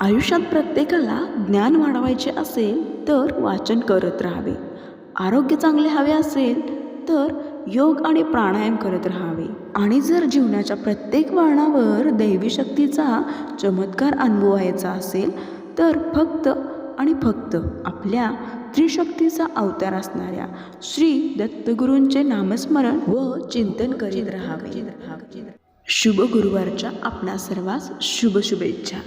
आयुष्यात प्रत्येकाला ज्ञान वाढवायचे असेल तर वाचन करत राहावे. आरोग्य चांगले हवे असेल तर योग आणि प्राणायाम करत राहावे. आणि जर जीवनाच्या प्रत्येक वळणावर दैवी शक्तीचा चमत्कार अनुभवायचा असेल तर फक्त आणि फक्त आपल्या त्रिशक्तीचा अवतार असणाऱ्या श्री दत्तगुरूंचे नामस्मरण व चिंतन करीत राहावे. शुभ गुरुवारच्या आपणा सर्वांस शुभ शुभेच्छा.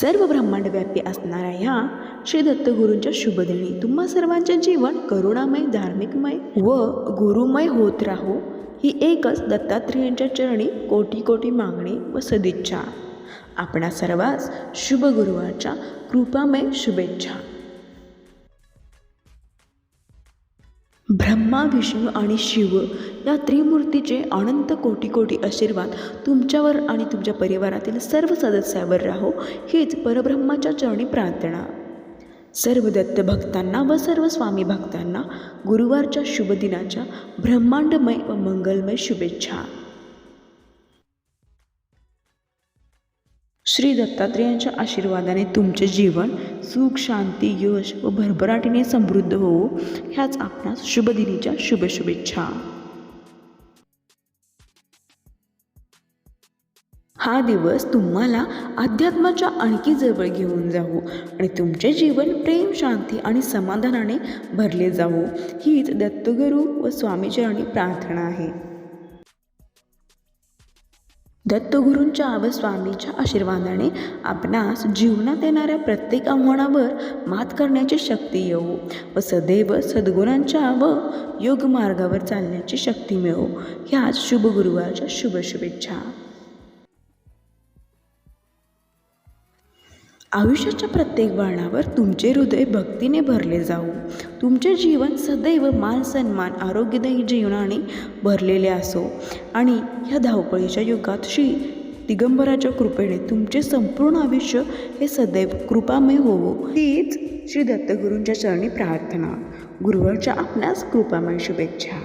सर्व ब्रह्मांडव्यापी असणाऱ्या ह्या श्री दत्तगुरूंच्या शुभदिनी. तुम्हा सर्वांचे जीवन करुणामय धार्मिकमय व गुरुमय होत राहो ही एकच दत्तात्रेयांच्या चरणी कोटी कोटी मागणी व सदिच्छा. आपणा सर्वांस शुभ गुरुवारच्या कृपामय शुभेच्छा. ब्रह्मा विष्णू आणि शिव या त्रिमूर्तीचे अनंत कोटी कोटी आशीर्वाद तुमच्यावर आणि तुमच्या परिवारातील सर्व सदस्यावर राहो हीच परब्रह्माच्या चरणी प्रार्थना. सर्व दत्त भक्तांना व सर्व स्वामी भक्तांना गुरुवारच्या शुभदिनाच्या ब्रह्मांडमय व मंगलमय शुभेच्छा. श्री दत्तात्रेयांच्या आशीर्वादाने तुमचे जीवन सुख शांती यश व भरभराटीने समृद्ध होवो ह्याच आपणास शुभदिनीच्या शुभ शुभेच्छा. हा दिवस तुम्हाला अध्यात्माच्या आणखी जवळ घेऊन जावो आणि तुमचे जीवन प्रेम शांती आणि समाधानाने भरले जावो हीच दत्तगुरू व स्वामीचरणी प्रार्थना आहे. दत्तगुरूंच्या व स्वामीच्या आशीर्वादाने आपणास जीवनात येणाऱ्या प्रत्येक आव्हानावर मात करण्याची शक्ती येवो व सदैव सद्गुणांच्या व योग मार्गावर चालण्याची शक्ती मिळो. ह्याच शुभ गुरुवारच्या शुभ शुभेच्छा आयुष्याच्या प्रत्येक वळणावर तुमचे हृदय भक्तीने भरले जाऊ. तुमचे जीवन सदैव मान सन्मान आरोग्यदायी जीवनाने भरलेले असो. आणि ह्या धावपळीच्या युगात श्री दिगंबराच्या कृपेने तुमचे संपूर्ण आयुष्य हे सदैव कृपामय होवो. हीच श्री दत्तगुरूंच्या चरणी प्रार्थना. गुरुवारच्या आपणास कृपामय शुभेच्छा.